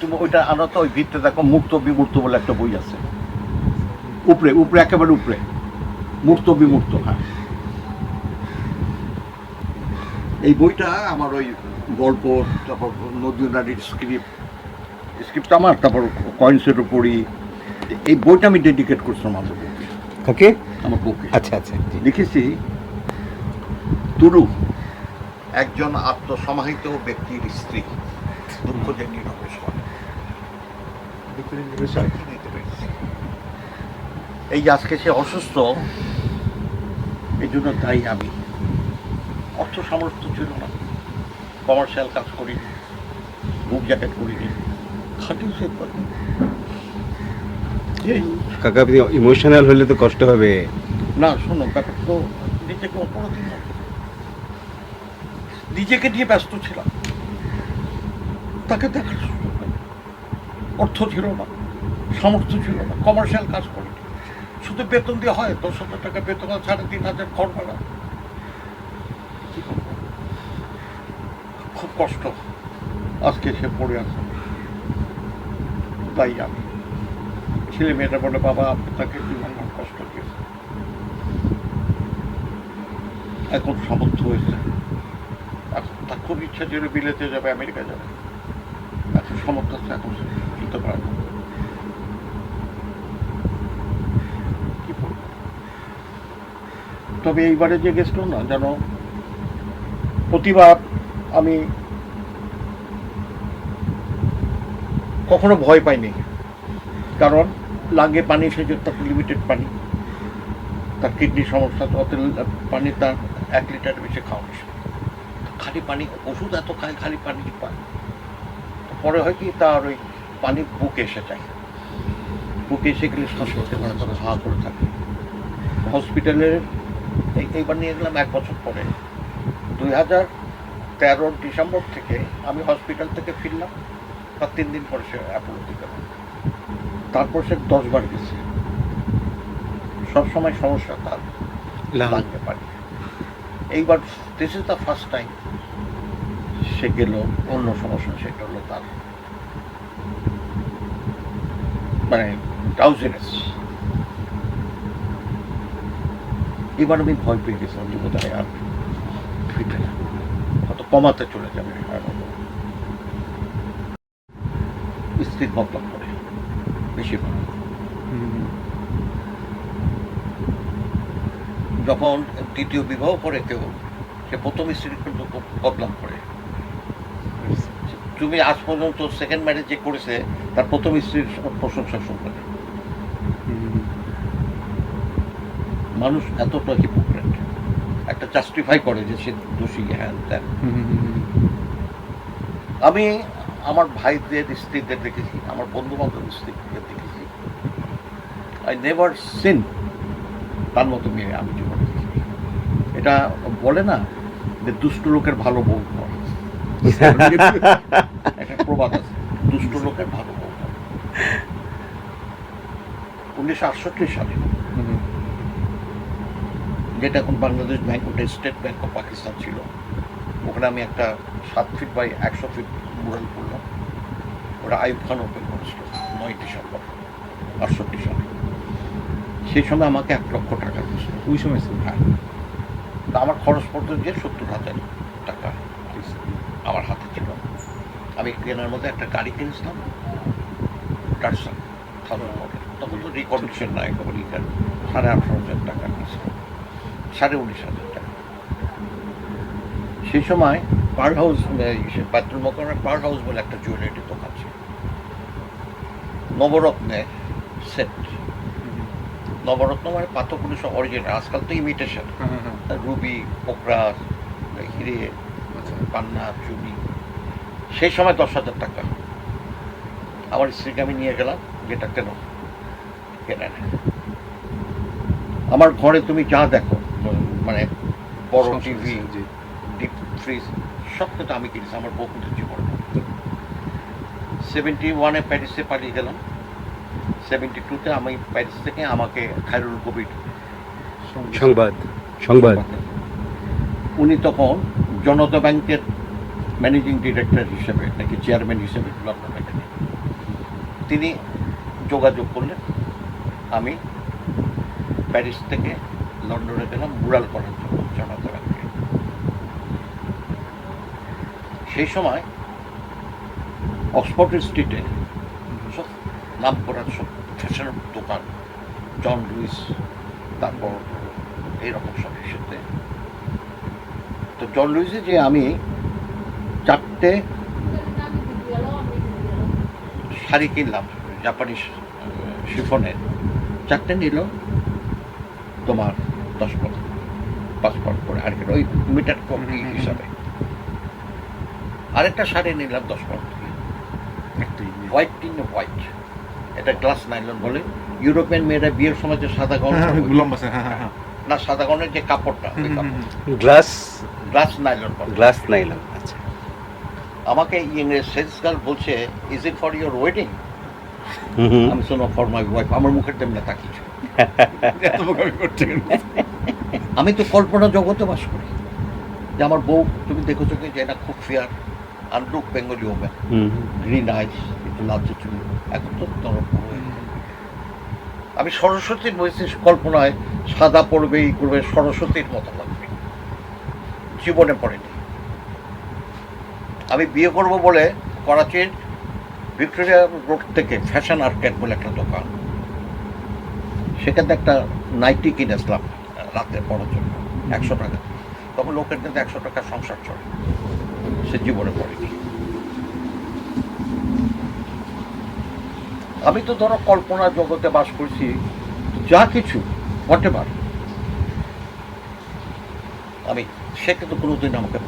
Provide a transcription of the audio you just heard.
তুমি ওইটা আনো তো ওই ভিতরে দেখো মুক্ত বিমূর্ত বলে একটা বই আছে। উপরে উপরে একেবারে উপরে। মুক্ত বিমূর্ত হ্যাঁ। এই বইটা আমার ওই গল্প তারপর নদীনারীর স্ক্রিপ্ট স্ক্রিপ্ট আমার তারপর কয়েন্সের পড়ি এই বইটা আমি ডেডিকেট করছিলাম আমার ওকে আমার বউকে। আচ্ছা আচ্ছা। লিখেছি তুরু একজন আত্মসমাহিত ব্যক্তির স্ত্রী। দুঃখ যে নীরবে সয়। নিতে পেরেছি। এই যে আজকে সে অসুস্থ এই জন্য তাই আমি। অর্থ সামর্থ্য ছিল না। কমার্শিয়াল কাজ করিনি বুক জ্যাকেট করিনি খাটি সে কাকা আপনি ইমোশনাল হলে তো কষ্ট হবে। না শোনো ব্যাপার তো নিজেকে অপরাধী নিজেকে নিয়ে ব্যস্ত ছিলাম। তাকে দেখার অর্থ ছিল না, সামর্থ্য ছিল না কমার্শিয়াল কাজ করি। শুধু বেতন দিয়ে হয়, দশ হাজার টাকা বেতন আর সাড়ে তিন হাজার ঘর ভাড়া খুব কষ্ট। আজকে সে পড়ে আছে। তাই আমি ছেলে মেয়েটা বলে, বাবা আপনাকে জীবন আমার কষ্ট দিয়েছে এখন সামর্থ্য হয়েছে। এখন তার খুব ইচ্ছা ছিল বিলেতে যাবে আমেরিকা যাবে। আছে এখন যেতে পারে না তবে এইবারে যে গেছিল না, যেন প্রতিবার আমি কখনো ভয় পাইনি। কারণ লাগে পানি সেজে তার লিমিটেড পানি। তার কিডনির সমস্যা, তো অত পানি তার এক লিটার বেশি খাওয়া খালি পানি, ওষুধ এত খায়, খালি পানি পায়? পরে হয় কি তার ওই পানি বুকে এসে যায়। বুকে এসে গেলে শ্বাস করতে পারে তখন হা করে থাকে। হসপিটালে এই এইবার নিয়ে গেলাম এক বছর পরে। দুই হাজার তেরোর ডিসেম্বর থেকে আমি হসপিটাল থেকে ফিরলাম তার তিন দিন পরে সে অ্যাপোলোতে গেল তারপর সে দশবার গেছে। সবসময় সমস্যা তার। লাগতে পারে এইবার this is the first time সে গেল, অন্য সমস্যা, সেটা হলো তার মানে ট্রাউজেনেস এবার আমি ভয় পেয়ে গেছিলাম যে বোধহয় আর ফিরবে না। হয়তো কমাতে চলে যাবে স্ত্রীর মতলব করে, বেশিরভাগ। যখন দ্বিতীয় বিবাহ করে, কেউ, সে প্রথম স্ত্রীর কিন্তু খুব বদলাম করে। তুমি আজ পর্যন্ত সেকেন্ড ম্যারেজ যে করেছে, তার প্রথম স্ত্রীর প্রশংসা শুনবে মানুষ এতটা হিপোক্রেট একটা জাস্টিফাই করে যে সে দোষী হ্যান ত্যান আমি আমার ভাইদের, স্ত্রীদের দেখেছি, আমার বন্ধু বান্ধব স্ত্রীদের দেখেছি। আই নেভার সিন তার মতো মেয়ে আমি জীবনে। এটা বলে না যে দুষ্ট লোকের ভালো বউ। একটা প্রবাদ আছে দুষ্ট লোকের ভালো উনিশশো আটষট্টি সালে যেটা এখন বাংলাদেশ ব্যাংক ওটা স্টেট ব্যাংক অফ পাকিস্তান ছিল ওখানে আমি একটা সাত ফিট বাই একশো ফিট মুরাল করলাম। ওটা আইব খান ওপেন করেছিল নয় ডিসেম্বর আটষট্টি সালে। সেই সময় আমাকে এক লক্ষ টাকা দিয়েছিল। ওই সময় হ্যাঁ। তা আমার খরচ পড়তো যে সত্তর হাজার টাকা। আমার হাতে ছিল। আমি কেনার মধ্যে একটা গাড়ি কিনেছিলাম থাউজেন্ড মডেল। তখন তো রিকন্ডিশন না একেবারে ইকার সাড়ে আঠারো হাজার টাকা নিয়েছিলাম সাড়ে উনিশ হাজার টাকা। সেই সময় পার হাউস বাথরুম মকানের পার হাউস বলে একটা জুয়েলারি দোকান ছিল। নবরত্নে সেট নবরত্ন মানে পাথরগুলো সব অরিজিনাল আজকাল তো ইমিটেশন রুবি পোকরা হিরে পান্না চুনি। সেই সময় দশ হাজার টাকা। আমার স্ত্রীকে আমি নিয়ে গেলাম যেটা কেন? কেনে না আমার ঘরে তুমি যা দেখো মানে বড় টিভি ডিপ ফ্রিজ সব কিছু আমি কিনেছি আমার বউ কিন্তু জীবন সেভেন্টি ওয়ানে প্যারিসে পালিয়ে গেলাম। সেভেন্টি টুতে আমি প্যারিস থেকে আমাকে খায়রুল কবির সংবাদ। সংবাদ। উনি তখন জনতা ব্যাংকের ম্যানেজিং ডিরেক্টর হিসেবে, নাকি চেয়ারম্যান হিসেবে তিনি যোগাযোগ করলেন। আমি প্যারিস থেকে লন্ডনে গেলাম, মুরাল করার জন্য জনতা ব্যাংকে। সেই সময় অক্সফোর্ড স্ট্রিটে নাম করার সব ফ্যাশনের দোকান, জন লুইস, তারপর এইরকম সব ইস্যুতে তো জন লুইসে যে আমি চারটে শাড়ি কিনলাম জাপানিজ শিফনের। চারটে নিল তোমার দশ পনেরো পাঁচ করে আর কি ওই মিটার কপি হিসাবে। আরেকটা শাড়ি নিলাম দশ পনেরো হোয়াইট টিন হোয়াইট এটা গ্লাস নাইলন বলে। ইউরোপিয়ান মেয়েরা বিয়ের সময় যে সাদা আছে, হ্যাঁ হ্যাঁ হ্যাঁ। না সাদা গাউনের যে কাপড়টা। Glass glass nylon glass nylon আচ্ছা আমাকে ইংরেজ সেলস গার্ল বলছে is it for your wedding. আমি শোনো ফর মাই ওয়াইফ আমার মুখের তেমনি তাকিয়েছে কেন? আমি তো কল্পনা জগতে বাস করি যে আমার বউ তুমি দেখেছ কি যে এটা খুব ফেয়ার আনলুক বেঙ্গলি ওম্যান। গ্রিন আইস একটু লালচে চুল এখন তো। আমি সরস্বতীর বয়সে কল্পনায় সাদা পড়বে এই করবে সরস্বতীর মতো জীবনে পড়েনি। আমি বিয়ে করব বলে করাচির ভিক্টোরিয়া রোড থেকে ফ্যাশন আর্কেট বলে একটা দোকান। সেখানে একটা নাইটি কিনেছিলাম রাতে পড়ার জন্য, একশো টাকা। তখন লোকের কিন্তু একশো টাকা সংসার চলে। সে জীবনে পড়েনি। আমি তো ধরো কল্পনা জগতে বাস করছি, যা কিছু হোয়াট আমি সে কিন্তু কোনোদিন আমাকে